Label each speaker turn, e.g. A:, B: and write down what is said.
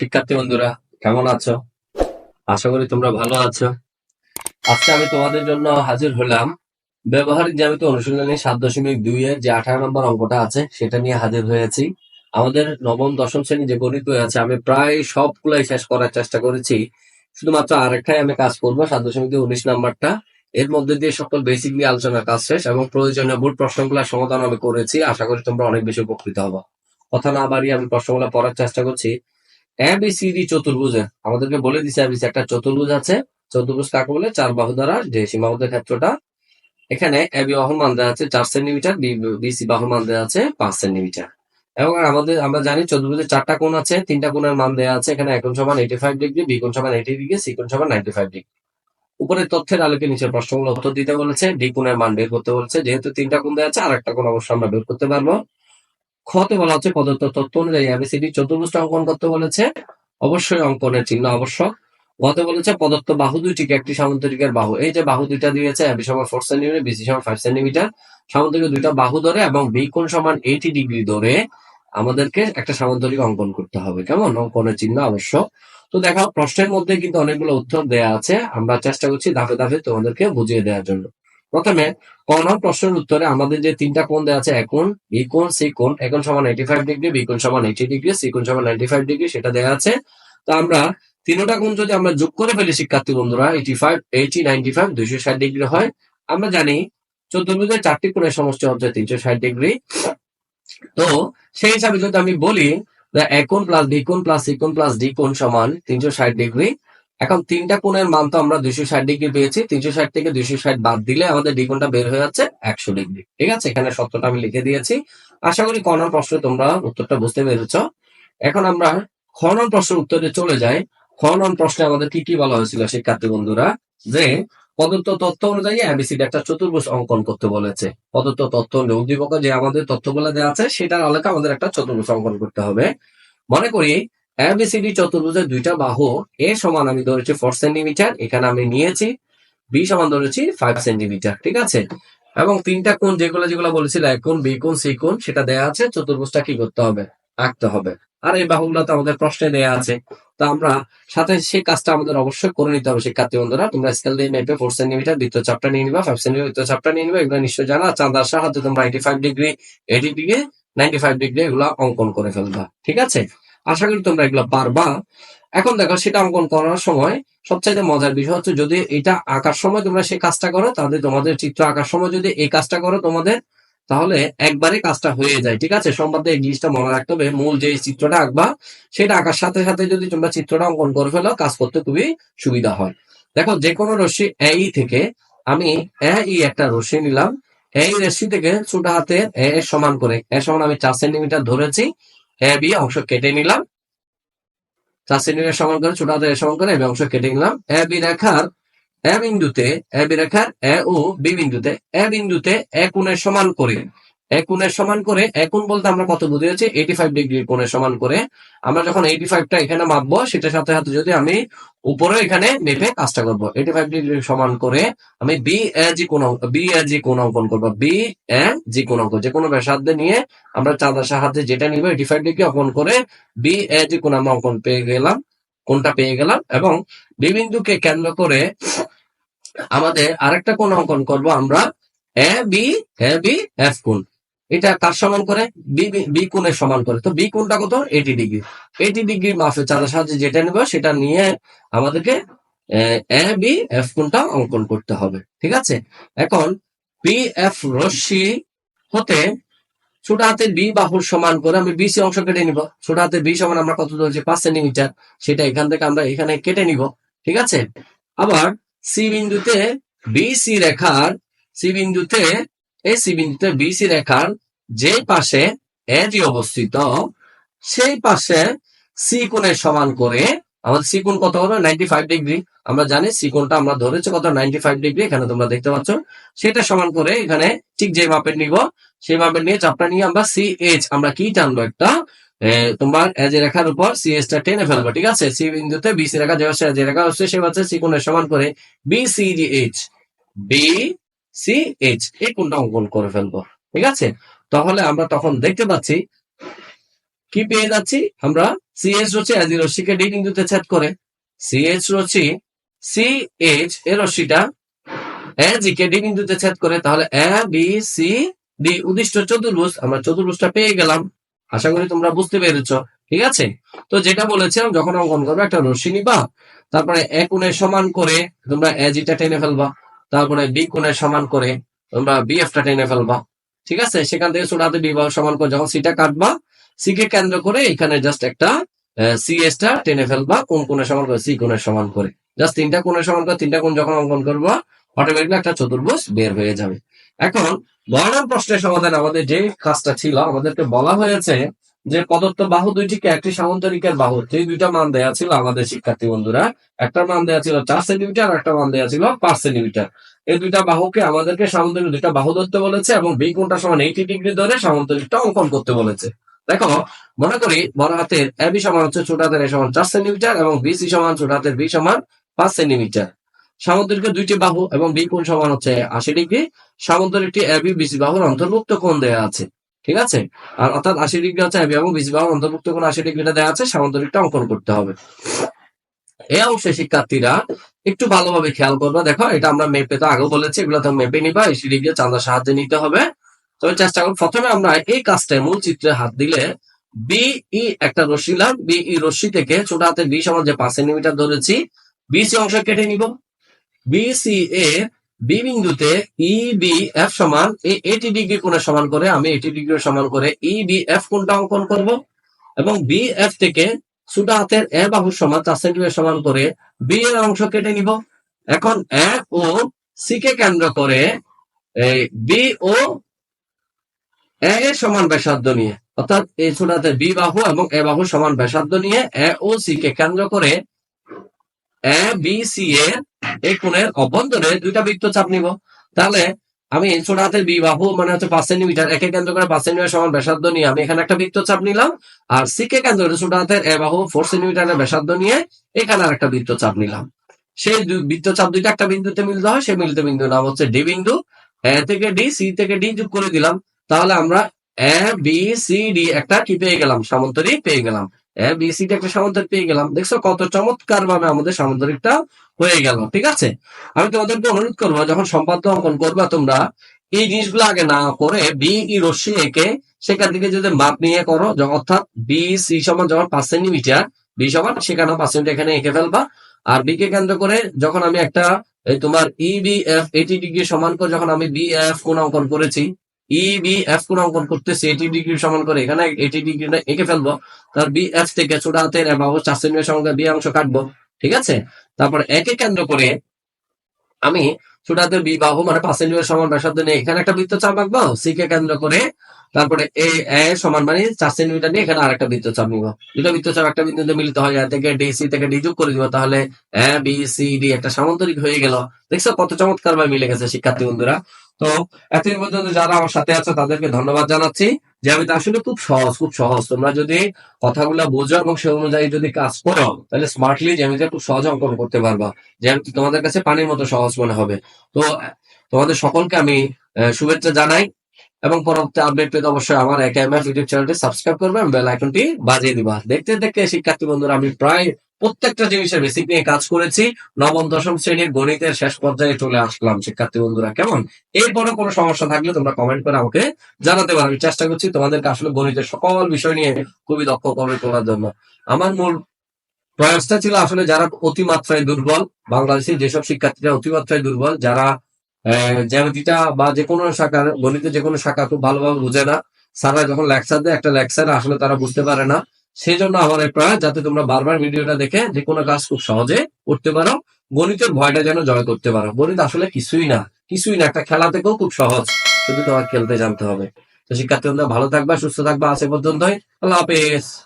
A: শিক্ষার্থী বন্ধুরা, কেমন আছো? আশা করি তোমরা ভালো আছো। আজকে আমি তোমাদের জন্য হাজির হলাম ব্যবহারিক জ্যামিতি অনুশীলনী সাত দশমিক দুই এর যে আঠারো নম্বর অঙ্কটা আছে, সেটা নিয়ে হাজির হয়েছি। আমাদের নবম, দশম শ্রেণি যে গণিত আছে, আমি প্রায় সবগুলাই শেষ করার চেষ্টা করেছি। শুধুমাত্র আরেকটাই আমি কাজ করব, সাত দশমিক উনিশ নাম্বারটা। এর মধ্যে দিয়ে সকল বেসিক নিয়ে আলোচনার কাজ শেষ এবং প্রয়োজনীয় বোর্ড প্রশ্নগুলোর সমাধান আমি করেছি। আশা করি তোমরা অনেক বেশি উপকৃত হব। কথা না বাড়িয়ে আমি প্রশ্নগুলো পড়ার চেষ্টা করছি। এবিসিডি চতুর্ভুজে আমাদেরকে বলে দিছে এবিসি একটা চতুর্ভুজ আছে। চতুর্ভুজ কাকে বলে? চার বাহু দ্বারা যে সীমাবদ্ধ ক্ষেত্রটা। এখানে এবি বাহুর মান দেওয়া আছে চার সেন্টিমিটার বিসি বাহুর মান দেওয়া আছে পাঁচ সেন্টিমিটার। এবং আমাদের আমরা জানি চতুর্ভুজের চারটা কোণ আছে, তিনটা কোণের মান দেওয়া আছে। এখানে এক সমান এইটি ফাইভ ডিগ্রি বি কোণ সমান এইটি ডিগ্রি সি কোণ সমান নাইনটি ফাইভ ডিগ্রি উপরের তথ্যের আলোকে নিচের প্রশ্নগুলো উত্তর দিতে বলেছে ডি কোণের মান বের করতে বলেছে। যেহেতু তিনটা কোণ দেওয়া আছে আর একটা কোণ অবশ্যই আমরা বের করতে পারব। খতে বলা হচ্ছে প্রদত্ত তথ্য অনুযায়ী এবিসিডি চতুর্ভুজটা অঙ্কন করতে বলেছে। অবশ্যই অঙ্কনের চিহ্ন আবশ্যক। গতে বলেছে প্রদত্ত বাহু দুইটিকে একটি সামন্তরিকের বাহু। এই যে বাহু দুইটা দিয়েছে এবি সমান ফোর সেন্টিমিটার বিসি সমান ফাইভ সেন্টিমিটার সামন্তরিক দুইটা বাহু ধরে এবং বি কোণ সমান এইটি ডিগ্রি ধরে আমাদেরকে একটা সামন্তরিক অঙ্কন করতে হবে। কেমন? অঙ্কনের চিহ্ন আবশ্যক। তো দেখো, প্রশ্নের মধ্যে কিন্তু অনেকগুলো উত্তর দেয়া আছে। আমরা চেষ্টা করছি ধাপে ধাপে তোমাদেরকে বুঝিয়ে দেওয়ার জন্য। প্রথমে কোন প্রশ্নের উত্তরে আমাদের যে তিনটা কোণ দেওয়া আছে এখন বি কোণ, সি কোণ এখন সমান এইটি ফাইভ ডিগ্রি বি কোণ সমান এইটি ডিগ্রি সি কোণ সমান নাইনটি ফাইভ ডিগ্রি সেটা দেওয়া আছে। তো আমরা তিনটা কোণ যদি আমরা যোগ করে ফেলি, শিক্ষার্থী বন্ধুরা eighty five eighty ninety five দুইশো ষাট ডিগ্রি হয়। আমরা জানি চতুর্ভুজের চারটি কোণের সমষ্টি হচ্ছে তিনশো ষাট ডিগ্রি তো সেই হিসাবে যদি আমি বলি একন প্লাস বি কোণ প্লাস সি কোণ প্লাস ডি কোণ সমান তিনশো ষাট ডিগ্রি এখন তিনটা কোণের মান তো আমরা দুইশো ষাট ডিগ্রি পেয়েছি। তিনশো ষাট থেকে দুইশো ষাট বাদ দিলে আমাদের দ্বিগুণটা বের হয়ে যাচ্ছে একশো ডিগ্রি। ঠিক আছে? এখানে সত্যটা আমি লিখে দিয়েছি। আশা করি কর্নার প্রশ্নে তোমরা উত্তরটা বুঝতে পেরেছ। এখন আমরা খনন প্রশ্নের উত্তরে চলে যাই। খনন প্রশ্নে আমাদের কি কি বলা হয়েছিল, শিক্ষার্থী বন্ধুরা? যে প্রদত্ত তথ্য অনুযায়ী এবিসিডি একটা চতুর্ভুজ অঙ্কন করতে বলেছে। প্রদত্ত তথ্য উদ্দীপক যে আমাদের তথ্যগুলো দেওয়া আছে, সেটার আলোকে আমাদের একটা চতুর্ভুজ অঙ্কন করতে হবে। মনে করি এবিসিডি চতুর্ভুজের দুইটা বাহু এ সমান আমি ধরেছি ফোর সেন্টিমিটার এখানে আমি নিয়েছি। বি সমান ধরেছি ফাইভ সেন্টিমিটার ঠিক আছে? এবং তিনটা কোণ যেগুলো যেগুলো বলেছিল, এক কোণ, বি কোণ, সি কোণ, সেটা দেয়া আছে, চতুর্ভুজটা কি করতে হবে? আঁকতে হবে। আর এই বাহুগুলো তো আমাদের প্রশ্নে দেয়া আছে। তো আমরা সাথে সেই কাজটা আমাদের অবশ্যই করে নিতে হবে, শিক্ষার্থী বন্ধুরা। তোমরা স্কেল দিয়ে মেপে ফোর সেন্টিমিটার দ্বিতীয় চাপটা নিয়ে নিবা ফাইভ সেন্টিমিটার দ্বিতীয় চাপটা নিয়ে নিবা, এগুলো নিশ্চয় জানা। চাঁদার সাহায্যে তোমরা eighty five degree eighty degree ninety five degree এগুলো অঙ্কন করে ফেলবা, ঠিক আছে? আশা করি তোমরা এগুলো পারবা। এখন দেখো, সেটা অঙ্কন করার সময় সবচাইতে মজার বিষয় হচ্ছে যদি এটা আঁকার সময় তোমরা সেই কাজটা করো, তাহলে তোমাদের চিত্র আঁকার সময় যদি এই কাজটা করো তোমাদের, তাহলে একবারে কাজটা হয়ে যায়, ঠিক আছে? সম্বাদে এই জিনিসটা মনে রাখতে হবে, মূল যে চিত্রটা আঁকবা, সেটা আঁকার সাথে সাথে যদি তোমরা চিত্রটা অঙ্কন করে ফেলো, কাজ করতে খুবই সুবিধা হয়। দেখো যে কোনো রশ্মি এই থেকে আমি এই একটা রশ্মি নিলাম। এই রশ্মি থেকে ছোট হাতে এ সমান করে এ সমান আমি চার সেন্টিমিটার ধরেছি। বি অংশ কেটে নিলাম। চার সেন্টিমিটার সমান করে, ছোট হাতের সমান করে অংশ কেটে নিলাম। এ বি রেখার এ বিন্দুতে, এ বি রেখার এ ও বি বিন্দুতে, এ বিন্দুতে এ সমান করে এক কোণের সমান করে, এ কোণ বলতে আমরা কত বুঝিয়েছি এইটি ফাইভ ডিগ্রি কোণের সমান করে। আমরা যখন এইটি ফাইভটা এখানে মাপবো, সেটার সাথে সাথে যদি আমি উপরে এখানে মেপে কাজটা করব। এইটি ফাইভ ডিগ্রি সমান করে আমি বি এ জি কোন বি এ জি কোন অঙ্কন করব। বি এ জি কোন অঙ্ক, যে কোনো ব্যাসার্ধে নিয়ে আমরা চাঁদার সাহায্যে যেটা নিব এইটি ফাইভ ডিগ্রি অঙ্কন করে বি এ জি কোন আমরা অঙ্কন পেয়ে গেলাম কোনটা পেয়ে গেলাম এবং বি বিন্দুকে কেন্দ্র করে আমাদের আরেকটা কোন অঙ্কন করব আমরা A B A B F কোণ। এটা কার সমান করে? বি কোণের সমান করে। তো বি কোণটা কত? এইটি ডিগ্রি এইটি ডিগ্রি মাপে চাঁদার সাহায্যে যেটা নেব সেটা নিয়ে আমাদেরকে, এ বি, এফ কোণটা অঙ্কন করতে হবে। ঠিক আছে? এখন বি এফ রশ্মি হতে ছোট হাতের বি বাহুর সমান করে আমি বিসি অংশ কেটে নিব। ছোট হাতের বি সমান আমরা কত ধরছি? পাঁচ সেন্টিমিটার। সেটা এখান থেকে আমরা এখানে কেটে নিব। ঠিক আছে? আবার সি বিন্দুতে বিসি রেখার, সি বিন্দুতে এই সি বিন্দুতে বিসি রেখার যে পাশে এ জি অবস্থিত সেই পাশে সি কোণের সমান করে আমাদের সি কোণ কত হবে নাইনটি ফাইভ ডিগ্রি আমরা জানি সি কোণটা আমরা ধরেছি কত? নাইনটি ফাইভ ডিগ্রি এখানে তোমরা দেখতে পাচ্ছ সেটা সমান করে এখানে ঠিক যে মাপের নিব সেই মাপের নিয়ে চাপটা নিয়ে আমরা সি এইচ আমরা কি টানবো একটা? এ, তোমার এজ রেখার উপর সি এইচ টা টেনে ফেলব ঠিক আছে? সি বিন্দুতে বি সি রেখা যে এজ রেখা হচ্ছে সে হচ্ছে সি কোণের সমান করে B C D H B C H এই কোণটা অঙ্কন করে ফেলব। ঠিক আছে? তাহলে আমরা তখন দেখতে পাচ্ছি, কি পেয়ে যাচ্ছি? আমরা সিএইচ রশ্মি এজি রশ্মিকে ডি বিন্দুতে ছেদ করে। রশ্মিটা কে ডি বিন্দুতে ছেদ করে। তাহলে এ বি সি ডি উদ্দিষ্ট চতুর্ভুজ, আমরা চতুর্ভুজটা পেয়ে গেলাম। আশা করি তোমরা বুঝতে পেরেছ। ঠিক আছে? তো যেটা বলেছিলাম, যখন অঙ্কন করবে, একটা রশ্মি নিবা। তারপরে এ কোণের সমান করে তোমরা এজিটা টেনে ফেলবা। তারপরে বি কোণের সমান করে তোমরা বিএফটা টেনে ফেলবা। ঠিক আছে? সেখান থেকে ছোটাতে বিবাহ সমান করে যখন সিটা কাটবা সি কে কেন্দ্র করে এখানে জাস্ট একটা সিএস টা টেনে ফেলবা, কোন কোণের সমান করে? সি কোণের সমান করে। জাস্ট তিনটা কোণের সমান করে, তিনটা কোণ যখন অঙ্কন করবা অটোমেটিকলি একটা চতুর্ভুজ বের হয়ে যাবে। এখন বর্ণন প্রশ্নের সমাধান আমাদের যে কাজটা ছিল, আমাদেরকে বলা হয়েছে যে প্রদত্ত বাহু দুইটিকে একটি সামান্তরিকের বাহু? যে দুইটা মান দেয়া ছিল আমাদের শিক্ষার্থী বন্ধুরা। একটা মান দেয়া ছিল চার সেন্টিমিটার আর একটা মান দেয়া ছিল পাঁচ সেন্টিমিটার। এই দুইটা বাহুকে আমাদেরকে সামান্তরিক দুইটা বাহু ধরতে বলেছে এবং বি কোণটা সমান এইটি ডিগ্রি ধরে সামান্তরিকটা অঙ্কন করতে বলেছে। দেখো, মনে করি বড় হাতের এ বি সমান হচ্ছে ছোট হাতের এ সমান চার সেন্টিমিটার এবং বি সি সমান ছোট হাতের বি সমান পাঁচ সেন্টিমিটার। সামুদ্রিকের দুইটি বাহু এবং বি কোণ সমান হচ্ছে আশি ডিগ্রি সামুদ্রিকটি এ বি বিসি বাহুর অন্তর্ভুক্ত কোণ দেয়া আছে। ঠিক আছে? আর অর্থাৎ আশি ডিগ্রি হচ্ছে এবি এবং বিসি বাহুর অন্তর্ভুক্ত কোণ আশি ডিগ্রিটা দেওয়া আছে সামুদ্রিকটা অঙ্কন করতে হবে। এই অংশে শিক্ষার্থীরা একটু ভালোভাবে খেয়াল করবা। দেখো, এটা আমরা মেপে তো আগেও বলেছি, এগুলো তো মেপে নিবা এসি ডিগ্রি চাঁদার সাহায্যে নিতে হবে। তবে চেষ্টা করব প্রথমে আমরা এই কাজটায় মূল চিত্রে হাত দিলে বিই একটা রশ্মি লাম বিই রশ্মি থেকে ছোট হাতে বি সমান যে পাঁচ সেন্টিমিটার ধরেছি বিসি অংশ কেটে নিব। বিসি এ বি বিন্দুতে ই বি এফ সমান এই এইটি ডিগ্রি কোণের সমান করে আমি এইটি ডিগ্রি সমান করে ই বি এফ কোণটা অঙ্কন করব এবং বি এফ থেকে ছোট হাতের এ বাহু সমান, চার সেন্টিমিটার সমান করে বি এর অংশ কেটে নিব। এখন এ ও সি কে কেন্দ্র করে এই বি ও এ সমান ব্যাসার্ধ নিয়ে, অর্থাৎ এই হাতের বি বাহু এবং এ বাহু সমান ব্যাসার্ধ নিয়ে এ ও সি কে কেন্দ্র করে এ বি সি এই কোণের অভ্যন্তরে দুইটা নিব। তাহলে আমি হাতের বি বাহু মানে হচ্ছে পাঁচ সেন্টিমিটার, একে কেন্দ্র করে পাঁচ সেন্টিমিটার সমান ব্যাসার্ধ নিয়ে আমি এখানে একটা বৃত্তচাপ নিলাম, আর সি কে কেন্দ্র হাতের এ বাহু ফোর সেন্টিমিটারের ব্যাসার্ধ নিয়ে এখানে আর একটা বৃত্তচাপ নিলাম। সেই বৃত্তচাপ দুইটা একটা বিন্দুতে মিলিত হয়, সেই মিলিত বিন্দু নাম হচ্ছে ডি বিন্দু। এ থেকে ডি সি থেকে ডি যোগ করে দিলাম, তাহলে আমরা এ বি সি ডি একটা কি পেয়ে গেলাম? সামান্তরিক পেয়ে গেলাম। এ বি সি একটা সামান্তরিক পেয়ে গেলাম। দেখছ কত চমৎকার ভাবে আমাদের সামান্তরিকটা হয়ে গেল, ঠিক আছে? আমি তোমাদেরকে অনুরোধ করব, যখন সম্পাদ্য অঙ্কন করবা তোমরা, এই জিনিসগুলো আগে না করে বি ই রশ্মি এঁকে সেখান থেকে যদি মাপ নিয়ে করো অর্থাৎ বি সি সমান যখন পাঁচ সেন্টিমিটার বি সমান সেখানে পাঁচ সেন্টিমিটার এখানে এঁকে ফেলবা। আর বি কে কেন্দ্র করে যখন আমি একটা তোমার E B F eighty degree সমান করে যখন আমি বি এফ কোন অঙ্কন করেছি ই বি এফ কোন অঙ্কন করতেছি এইটি ডিগ্রি সমান করে। এখানে এঁকে ফেলব। তার বি এফ থেকে চার সেন্টিমিটার বি অংশ কাটবো। ঠিক আছে? তারপর একে কেন্দ্র করে আমি বি বাহু মানে পাঁচ সেন্টিমিটার সমান ব্যাসার্ধ নিয়ে এখানে একটা বৃত্তচাপ আঁকবো। সি কে কেন্দ্র করে তারপরে এ সমান মানে চার সেন্টিমিটার নিয়ে এখানে আরেকটা বৃত্তচাপ নিব। দুটো বৃত্তচাপ একটা বিন্দুতে মিলিত হয়। থেকে ডি সি থেকে ডি করে দিব তাহলে এ বি সি ডি একটা সামান্তরিক হয়ে গেল। দেখছ কত চমৎকার ভাবে মিলে গেছে শিক্ষার্থী বন্ধুরা? তো এতদিন পর্যন্ত যারা আমার সাথে আছে, তাদেরকে ধন্যবাদ জানাচ্ছি। যে আমি আসলে খুব সহজ খুব সহজ। তোমরা যদি কথাগুলো বোঝো এবং সে অনুযায়ী যদি কাজ করো, তাহলে স্মার্টলি জ্যামিতিটা খুব সহজ অঙ্কন করতে পারবা। জ্যামিতি তোমাদের কাছে পানির মতো সহজ মনে হবে। তো, তোমাদের সকলকে আমি শুভেচ্ছা জানাই এবং পরবর্তী আপডেট পেতে অবশ্যই আমার একে এম এফ ইউটিউব চ্যানেলটি সাবস্ক্রাইব করবে এবং বেল আইকনটি বাজিয়ে দিবা। দেখতে দেখতে শিক্ষার্থী বন্ধুরা, আমি প্রায় প্রত্যেকটা জিনিসের বেসিক নিয়ে কাজ করেছি। নবম, দশম শ্রেণির গণিতের শেষ পর্যায়ে চলে আসলাম, শিক্ষার্থী বন্ধুরা, কেমন? এরপরে কোনো সমস্যা থাকলে তোমরা কমেন্ট করে আমাকে জানাতে পারো। আমি চেষ্টা করছি তোমাদেরকে আসলে গণিতের সকল বিষয় নিয়ে খুবই দক্ষ করে তোলার জন্য। আমার মূল প্রয়াসটা ছিল আসলে যারা অতিমাত্রায় দুর্বল বাংলাদেশের যেসব শিক্ষার্থীরা অতিমাত্রায় দুর্বল, যারা জ্যামিতিটা বা যে কোনো শাখার, গণিতের যে কোনো শাখা খুব ভালোভাবে বুঝে না, স্যাররা যখন লেকচার দেয়, একটা লেকচার আসলে তারা বুঝতে পারে না। সেই জন্য আমার প্রয়াস যাতে তোমরা বারবার ভিডিওটা দেখে যে কোনো কাজ খুব সহজে করতে পারো। গণিতের ভয়টা যেন জয় করতে পারো। গণিত আসলে কিছুই না কিছুই না, একটা খেলা থেকেও খুব সহজ। শুধু তোমার খেলতে জানতে হবে। তো শিক্ষার্থী ভালো থাকবা, সুস্থ থাকবা। আসে পর্যন্তই। আল্লাহ হাফেজ।